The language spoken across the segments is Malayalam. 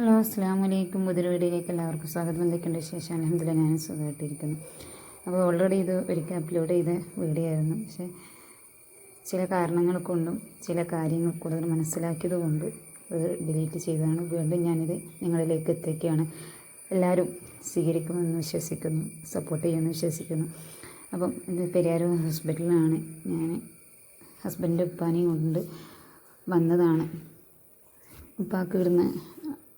ഹലോ അസ്സാം വലൈക്കും പുതിയ വീഡിയോയിലേക്ക് എല്ലാവർക്കും സ്വാഗതം. എന്തൊക്കെയുണ്ട് വിശേഷം? അലഹമില്ല ഞാൻ സുഖമായിട്ടിരിക്കുന്നു. അപ്പോൾ ഓൾറെഡി ഇത് ഒരിക്കൽ അപ്ലോഡ് ചെയ്ത വീഡിയോ ആയിരുന്നു. പക്ഷേ ചില കാരണങ്ങൾ കൊണ്ടും ചില കാര്യങ്ങൾ കൂടുതൽ മനസ്സിലാക്കിയത് കൊണ്ട് അത് ഡിലീറ്റ് ചെയ്തതാണ്. വീണ്ടും ഞാനിത് നിങ്ങളിലേക്ക് എത്തിക്കുകയാണ്. എല്ലാവരും സ്വീകരിക്കുമെന്ന് വിശ്വസിക്കുന്നു സപ്പോർട്ട് ചെയ്യുമെന്ന് വിശ്വസിക്കുന്നു. അപ്പം ഇത് പെരിയാർ ഹോസ്പിറ്റലിലാണ് ഞാൻ ഹസ്ബൻഡ് ഉപ്പാനെയും കൊണ്ട് വന്നതാണ്. ഉപ്പാക്ക് ഇവിടുന്ന്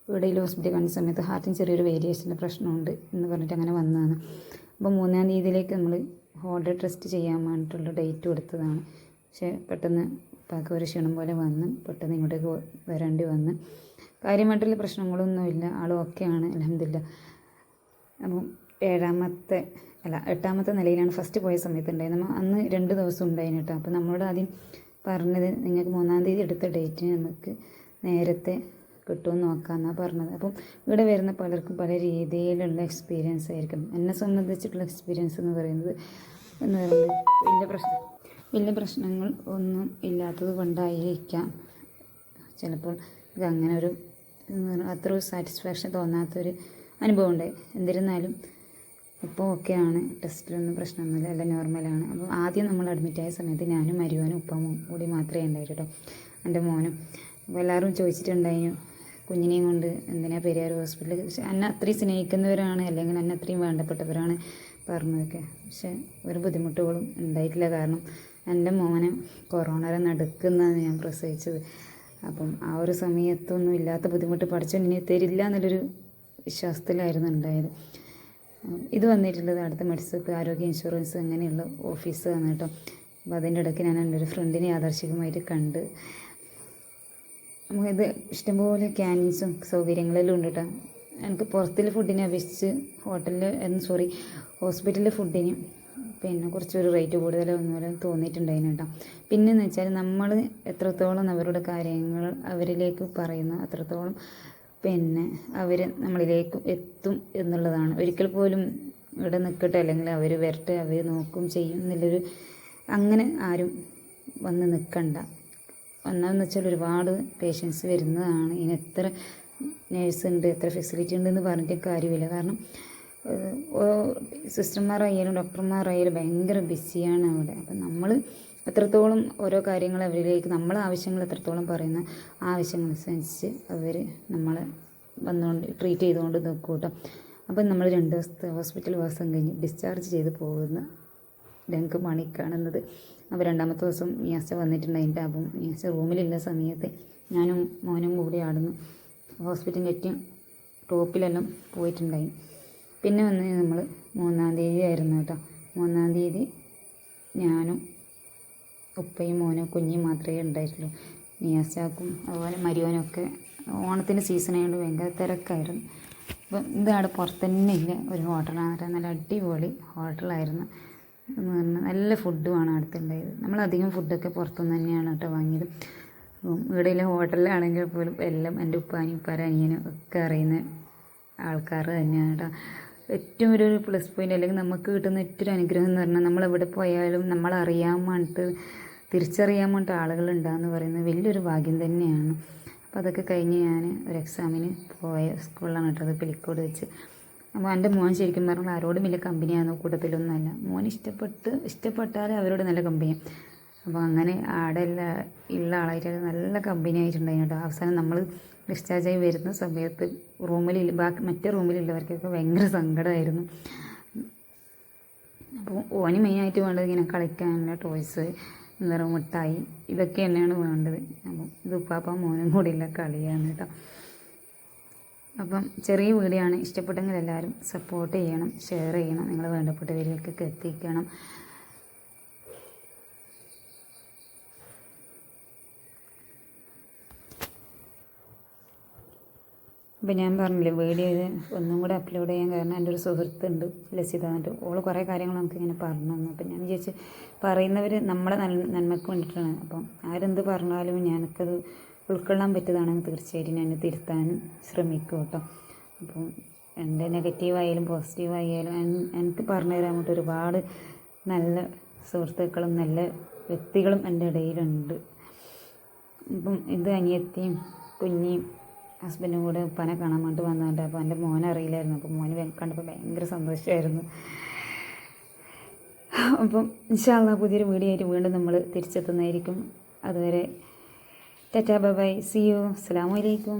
ഇവിടെയിൽ ഹോസ്പിറ്റലിൽ കാണുന്ന സമയത്ത് ഹാർട്ടിന് ചെറിയൊരു വേരിയേഷന്റെ പ്രശ്നമുണ്ട് എന്ന് പറഞ്ഞിട്ട് അങ്ങനെ വന്നതാണ്. അപ്പോൾ മൂന്നാം തീയതിയിലേക്ക് നമ്മൾ ഹോർട്ട് ടെസ്റ്റ് ചെയ്യാൻ വേണ്ടിയിട്ടുള്ള ഡേറ്റ് കൊടുത്തതാണ്. പക്ഷേ പെട്ടെന്ന് പാക്ക് ഒരു ക്ഷീണം പോലെ വന്ന് പെട്ടെന്ന് ഇങ്ങോട്ടേക്ക് വരേണ്ടി വന്ന്. കാര്യമായിട്ടുള്ള പ്രശ്നങ്ങളൊന്നുമില്ല. ആളും ഒക്കെയാണ് അലഹമില്ല അപ്പം ഏഴാമത്തെ അല്ല എട്ടാമത്തെ നിലയിലാണ് ഫസ്റ്റ് പോയ സമയത്ത് ഉണ്ടായത് നമ്മൾ അന്ന് രണ്ട് ദിവസം ഉണ്ടായിന് കേട്ടോ. അപ്പോൾ നമ്മളോട് ആദ്യം പറഞ്ഞത് നിങ്ങൾക്ക് മൂന്നാം തീയതി എടുത്ത ഡേറ്റിന് നമുക്ക് നേരത്തെ കിട്ടുമെന്ന് നോക്കാമെന്നാണ് പറഞ്ഞത്. അപ്പം ഇവിടെ വരുന്ന പലർക്കും പല രീതിയിലുള്ള എക്സ്പീരിയൻസ് ആയിരിക്കും. എന്നെ സംബന്ധിച്ചിട്ടുള്ള എക്സ്പീരിയൻസ് എന്ന് പറയുന്നത് എന്ന് പറയുന്നത് വലിയ പ്രശ്നം വലിയ പ്രശ്നങ്ങൾ ഒന്നും ഇല്ലാത്തത് കൊണ്ടായിരിക്കാം. ചിലപ്പോൾ ഇത് അങ്ങനെ ഒരു അത്ര സാറ്റിസ്ഫാക്ഷൻ തോന്നാത്തൊരു അനുഭവം ഉണ്ടായി എന്നിരുന്നാലും ഇപ്പോൾ ഓക്കെയാണ് ടെസ്റ്റിലൊന്നും പ്രശ്നമൊന്നുമില്ല. എല്ലാം നോർമലാണ് അപ്പോൾ ആദ്യം നമ്മൾ അഡ്മിറ്റ് ആയ സമയത്ത് ഞാനും മരുവാനും ഉപ്പമും കൂടി മാത്രമേ ഉണ്ടായിട്ടുള്ളൂ. എന്റെ മോനും അപ്പോൾ എല്ലാവരും ചോദിച്ചിട്ടുണ്ടായിരുന്നു കുഞ്ഞിനെയും കൊണ്ട് എന്തിനാ പെരിയാർ ഹോസ്പിറ്റലിൽ എന്നെ അത്രയും സ്നേഹിക്കുന്നവരാണ് അല്ലെങ്കിൽ എന്നെ അത്രയും വേണ്ടപ്പെട്ടവരാണ് പറഞ്ഞതൊക്കെ. പക്ഷെ ഒരു ബുദ്ധിമുട്ടുകളും ഉണ്ടായിട്ടില്ല. കാരണം എന്റെ മോനെ കൊറോണയുടെ നടുക്കുന്നതാണ് ഞാൻ പ്രസവിച്ചത്. അപ്പം ആ ഒരു സമയത്തൊന്നും ഇല്ലാത്ത ബുദ്ധിമുട്ട് പഠിച്ചോണ്ട് ഇനി തരില്ല എന്നുള്ളൊരു വിശ്വാസത്തിലായിരുന്നു ഉണ്ടായത്. ഇത് വന്നിട്ടുള്ളത് അടുത്ത മെഡിസിൻ ആരോഗ്യ ഇൻഷുറൻസ് അങ്ങനെയുള്ള ഓഫീസ് ആണ് കേട്ടോ. അപ്പോൾ അതിന്റെ ഇടയ്ക്ക് ഞാൻ എന്റെ ഒരു ഫ്രണ്ടിനെ ആദർശികമായിട്ട് കണ്ട് നമുക്കിത് ഇഷ്ടംപോലെ ക്യാന്റീൻസും സൗകര്യങ്ങളെല്ലാം ഉണ്ട് കേട്ടോ എനിക്ക് പുറത്തുള്ള ഫുഡിനെ അപേക്ഷിച്ച് ഹോട്ടലിൽ സോറി ഹോസ്പിറ്റലിലെ ഫുഡിന് പിന്നെ കുറച്ചൊരു റേറ്റ് കൂടുതലൊന്നും പോലെ തോന്നിയിട്ടുണ്ടായിരുന്നു കേട്ടോ പിന്നെന്ന് വെച്ചാൽ നമ്മൾ എത്രത്തോളം അവരുടെ കാര്യങ്ങൾ അവരിലേക്ക് പറയുന്നു അത്രത്തോളം പിന്നെ അവർ നമ്മളിലേക്ക് എത്തും എന്നുള്ളതാണ്. ഒരിക്കൽ പോലും ഇവിടെ നിൽക്കട്ടെ അല്ലെങ്കിൽ അവർ വരട്ടെ അവർ നോക്കും ചെയ്യും എന്നുള്ളൊരു അങ്ങനെ ആരും വന്ന് നിൽക്കണ്ട ഒന്നാമെന്ന് വെച്ചാൽ ഒരുപാട് പേഷ്യൻസ് വരുന്നതാണ്. ഇനി എത്ര നേഴ്സ് ഉണ്ട് എത്ര ഫെസിലിറ്റി ഉണ്ടെന്ന് പറഞ്ഞിട്ട് കാര്യമില്ല. കാരണം സിസ്റ്റർമാരായാലും ഡോക്ടർമാരായാലും ഭയങ്കര ബിസിയാണ് അവിടെ. അപ്പം നമ്മൾ എത്രത്തോളം ഓരോ കാര്യങ്ങൾ അവരിലേക്ക് നമ്മളെ ആവശ്യങ്ങൾ എത്രത്തോളം പറയുന്ന ആവശ്യങ്ങളനുസരിച്ച് അവർ നമ്മളെ വന്നുകൊണ്ട് ട്രീറ്റ് ചെയ്തുകൊണ്ട് നോക്കൂട്ടോ കേട്ടോ. അപ്പം നമ്മൾ രണ്ട് ദിവസത്തെ ഹോസ്പിറ്റൽ വാസം കഴിഞ്ഞ് ഡിസ്ചാർജ് ചെയ്ത് പോകുന്ന ഞങ്ങൾക്ക് മണി കാണുന്നത്. അപ്പോൾ രണ്ടാമത്തെ ദിവസം നിയാസ വന്നിട്ടുണ്ടായിട്ട് അപ്പം നിയാസ റൂമിലുള്ള സമയത്ത് ഞാനും മോനും കൂടി ആടുന്നു. ഹോസ്പിറ്റലിന്റെ ഏറ്റവും ടോപ്പിലെല്ലാം പോയിട്ടുണ്ടായി. പിന്നെ വന്ന് നമ്മൾ മൂന്നാം തീയതി ആയിരുന്നു കേട്ടോ. മൂന്നാം തീയതി ഞാനും ഉപ്പയും മോനും കുഞ്ഞും മാത്രമേ ഉണ്ടായിട്ടുള്ളൂ. നിയാസാക്കും അതുപോലെ മരിയോനൊക്കെ ഓണത്തിന്റെ സീസൺ ആയതുകൊണ്ട് ഭയങ്കര തിരക്കായിരുന്നു. അപ്പം ഇതാണ് പുറത്ത് തന്നെ ഇല്ല. ഒരു ഹോട്ടലാണ് നല്ല അടിപൊളി ഹോട്ടലായിരുന്നു എന്ന് പറഞ്ഞാൽ നല്ല ഫുഡുമാണ് അടുത്തുണ്ടായത് നമ്മളധികം ഫുഡൊക്കെ പുറത്തുനിന്ന് തന്നെയാണ് കേട്ടോ വാങ്ങിയത്. ഇവിടെയുള്ള ഹോട്ടലിലാണെങ്കിൽ പോലും എല്ലാം എന്റെ ഉപ്പാനും ഉപ്പാരനിയനും ഒക്കെ അറിയുന്ന ആൾക്കാർ തന്നെയാണ് കേട്ടോ. ഏറ്റവും ഒരു പ്ലസ് പോയിന്റ് അല്ലെങ്കിൽ നമുക്ക് കിട്ടുന്ന ഏറ്റവും അനുഗ്രഹം എന്ന് പറഞ്ഞാൽ നമ്മൾ എവിടെ പോയാലും നമ്മളറിയാൻ വേണ്ടിയിട്ട് തിരിച്ചറിയാൻ വേണ്ടിയിട്ട് ആളുകളുണ്ടാകുന്ന പറയുന്നത് വലിയൊരു ഭാഗ്യം തന്നെയാണ്. അപ്പോൾ അതൊക്കെ കഴിഞ്ഞ് ഞാൻ ഒരു എക്സാമിന് പോയ സ്കൂളിലാണ് കേട്ടോ. അത് പിലിക്കോട് വെച്ച്. അപ്പോൾ എന്റെ മോൻ ശരിക്കും പറഞ്ഞാൽ ആരോടും വലിയ കമ്പനിയാണ് കൂട്ടത്തിലൊന്നുമല്ല മോൻ ഇഷ്ടപ്പെട്ട് ഇഷ്ടപ്പെട്ടാലേ അവരോട് നല്ല കമ്പനിയാണ് അപ്പോൾ അങ്ങനെ ആടെ ഉള്ള ആളായിട്ട് നല്ല കമ്പനി ആയിട്ടുണ്ടായിരുന്നു അവസാനം നമ്മൾ ഡിസ്ചാർജായി വരുന്ന സമയത്ത് റൂമിൽ ബാക്കി മറ്റേ റൂമിലുള്ളവർക്കൊക്കെ ഭയങ്കര സങ്കടമായിരുന്നു അപ്പോൾ ഓന് മെയിനായിട്ട് വേണ്ടത് ഇങ്ങനെ കളിക്കാനുള്ള ടോയ്സ് എന്താ പറയുക മിഠായി ഇതൊക്കെ തന്നെയാണ് വേണ്ടത്. അപ്പം ഇത് ഉപ്പാപ്പ മോനും കൂടിയുള്ള കളിയാണ് കേട്ടോ. അപ്പം ചെറിയ വീഡിയോ ആണ് ഇഷ്ടപ്പെട്ടെങ്കിൽ എല്ലാവരും സപ്പോർട്ട് ചെയ്യണം. ഷെയർ ചെയ്യണം നിങ്ങൾ വേണ്ടപ്പെട്ടവരിലേക്കൊക്കെ എത്തിക്കണം. അപ്പം ഞാൻ പറഞ്ഞില്ലേ വീഡിയോ ഇത് ഒന്നും കൂടെ അപ്ലോഡ് ചെയ്യാൻ കാരണം എന്റെ ഒരു സുഹൃത്തുണ്ട് ലസിത എന്നിട്ട്. ഓൾ കുറേ കാര്യങ്ങൾ നമുക്ക് ഇങ്ങനെ പറഞ്ഞു തന്നു. അപ്പം ഞാൻ വിചാരിച്ച് പറയുന്നവർ നമ്മളെ നന്മ നന്മയ്ക്ക് വേണ്ടിയിട്ടാണ്. അപ്പം ആരെന്ത് പറഞ്ഞാലും ഞാനൊക്കത് ഉൾക്കൊള്ളാൻ പറ്റിയതാണെങ്കിൽ തീർച്ചയായിട്ടും ഞാൻ തിരുത്താനും ശ്രമിക്കും കേട്ടോ. അപ്പം എന്റെ നെഗറ്റീവായാലും പോസിറ്റീവായാലും എനിക്ക് പറഞ്ഞു തരാൻ വേണ്ടി ഒരുപാട് നല്ല സുഹൃത്തുക്കളും നല്ല വ്യക്തികളും എന്റെ ഇടയിലുണ്ട്. ഇപ്പം ഇത് അനിയത്തിയും കുഞ്ഞിയും ഹസ്ബൻഡും കൂടെ ഉപ്പാനെ കാണാൻ വേണ്ടി വന്നതുകൊണ്ട് അപ്പോൾ എന്റെ മോനെ അറിയില്ലായിരുന്നു. അപ്പോൾ മോന് കണ്ടപ്പോൾ ഭയങ്കര സന്തോഷമായിരുന്നു. അപ്പം ഇൻഷാല്ല പുതിയൊരു വീഡിയോ ആയിട്ട് വീണ്ടും നമ്മൾ തിരിച്ചെത്തുന്നതായിരിക്കും. അതുവരെ tata bye bye see you അസ്സാം വലൈക്കും